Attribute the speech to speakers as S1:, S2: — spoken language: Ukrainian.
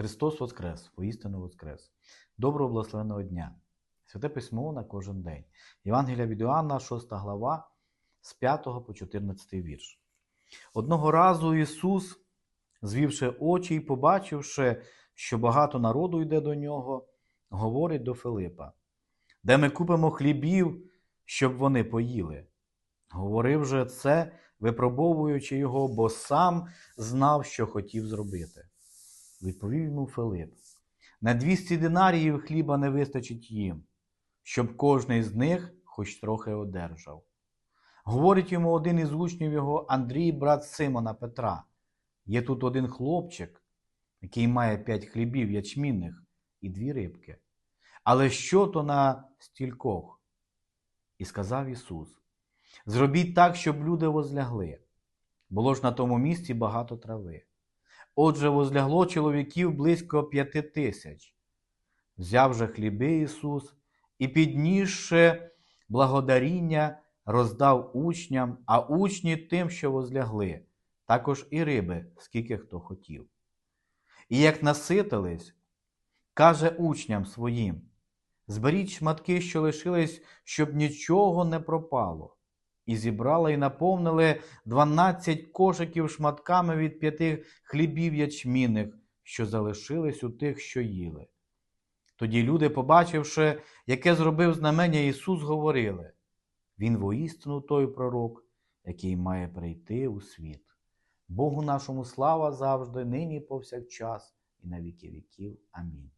S1: Христос Воскрес, воістину Воскрес. Доброго благословеного дня. Святе письмо на кожен день. Євангелія від Іоанна, 6 глава, з 5 по 14 вірш. Одного разу Ісус, звівши очі і побачивши, що багато народу йде до нього, говорить до Филипа, де ми купимо хлібів, щоб вони поїли. Говорив же це, випробовуючи його, бо сам знав, що хотів зробити. Відповів йому Филип: на 200 динаріїв хліба не вистачить їм, щоб кожний з них хоч трохи одержав. Говорить йому один із учнів його, Андрій, брат Симона Петра. Є тут один хлопчик, який має п'ять хлібів ячмінних і дві рибки. Але що то на стількох? І сказав Ісус: Зробіть так, щоб люди возлягли. Було ж на тому місці багато трави. Отже, возлягло чоловіків близько п'яти тисяч. Взяв же хліби Ісус і, піднісши благодаріння, роздав учням, а учні тим, що возлягли, також і риби, скільки хто хотів. І як наситились, каже учням своїм: зберіть шматки, що лишились, щоб нічого не пропало. І зібрали і наповнили дванадцять кошиків шматками від п'яти хлібів ячмінних, що залишились у тих, що їли. Тоді люди, побачивши, яке зробив знамення Ісус, говорили: Він воістину той пророк, який має прийти у світ. Богу нашому слава завжди, нині повсякчас, і на віки віків. Амінь.